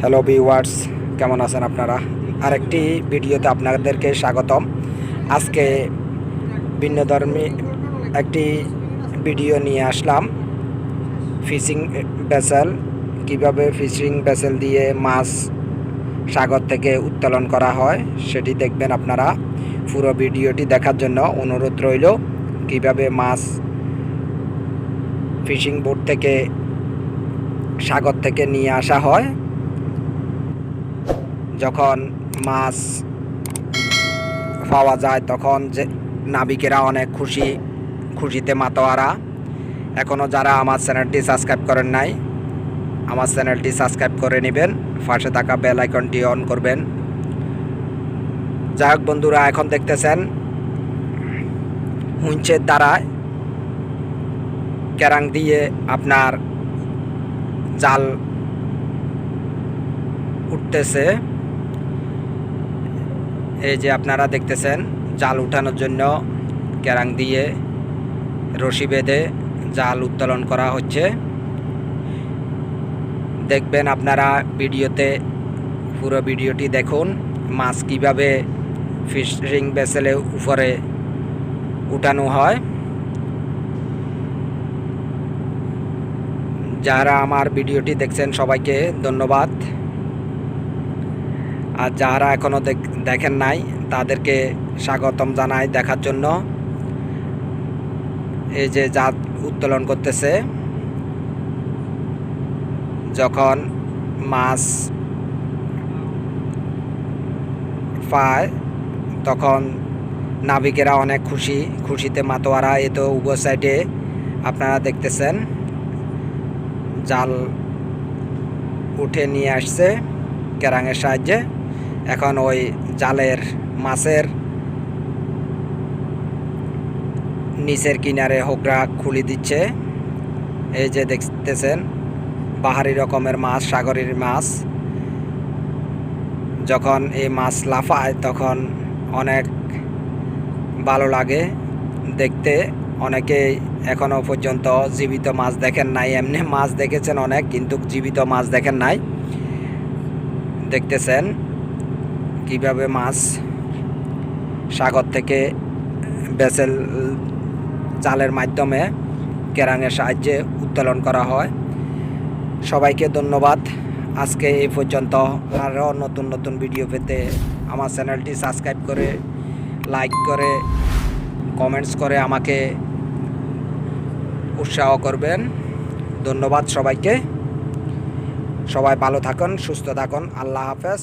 Hello viewers কেমন আছেন আপনারা? আরেকটি ভিডিওতে আপনাদেরকে স্বাগতম। আজকে ভিন্ন ধর্মী একটি ভিডিও নিয়ে আসলাম। ফিশিং ভেসেল, কীভাবে ফিশিং ভেসেল দিয়ে মাছ সাগর থেকে উত্তোলন করা হয়, সেটি দেখবেন আপনারা। পুরো ভিডিওটি দেখার জন্য অনুরোধ রইল, কীভাবে মাছ ফিশিং বোট থেকে সাগর থেকে নিয়ে আসা হয় যখন মাছ পাওয়া যায়, তখন যে নাবিকেরা অনেক খুশি, খুশিতে মাতোয়ারা। এখনও যারা আমার চ্যানেলটি সাবস্ক্রাইব করেন নাই, আমার চ্যানেলটি সাবস্ক্রাইব করে নেবেন, পাশে থাকা বেল আইকনটি অন করবেন। যাই হোক বন্ধুরা, এখন দেখতেছেন হুইঞ্চের দ্বারায় ক্যারাং দিয়ে আপনার জাল উঠতেছে। এই যে আপনারা দেখতেছেন, জাল উঠানোর জন্য ক্যারাং দিয়ে রশি বেঁধে জাল উত্তোলন করা হচ্ছে। দেখবেন আপনারা ভিডিওতে পুরো ভিডিওটি দেখুন, মাছ কীভাবে ফিশিং ভেসেলে উপরে উঠানো হয়। যারা আমার ভিডিওটি দেখছেন, সবাইকে ধন্যবাদ। আর যারা এখনও দেখেন নাই, তাদেরকে স্বাগতম জানাই দেখার জন্য। এই যে জাত উত্তোলন করতেছে। যখন মাছ পায়, তখন নাবিকেরা অনেক খুশি, খুশিতে মাতোয়ারা, এ তো উভয় সাইডে আপনারা দেখতেছেন। জাল উঠে নিয়ে আসছে ক্যারাঙের সাহায্যে। এখন ওই জালের মাছের নিচের কিনারে হোকরা খুলি দিচ্ছে। এই যে দেখতেছেন, পাহাড়ি রকমের মাছ, সাগরের মাছ। যখন এই মাছ লাফায়, তখন অনেক ভালো লাগে দেখতে। অনেকেই এখনও পর্যন্ত জীবিত মাছ দেখেন নাই। এমনি মাছ দেখেছেন অনেক, কিন্তু জীবিত মাছ দেখেন নাই। দেখতেছেন কীভাবে মাছ সাগর থেকে বেসেল জালের মাধ্যমে কেরাঙের সাহায্যে উত্তোলন করা হয়। সবাইকে ধন্যবাদ। আজকে এই পর্যন্ত আরও নতুন নতুন ভিডিও পেতে আমার চ্যানেলটি সাবস্ক্রাইব করে, লাইক করে, কমেন্টস করে আমাকে উৎসাহ করবেন। ধন্যবাদ সবাইকে। সবাই ভালো থাকুন, সুস্থ থাকুন। আল্লাহ হাফেজ।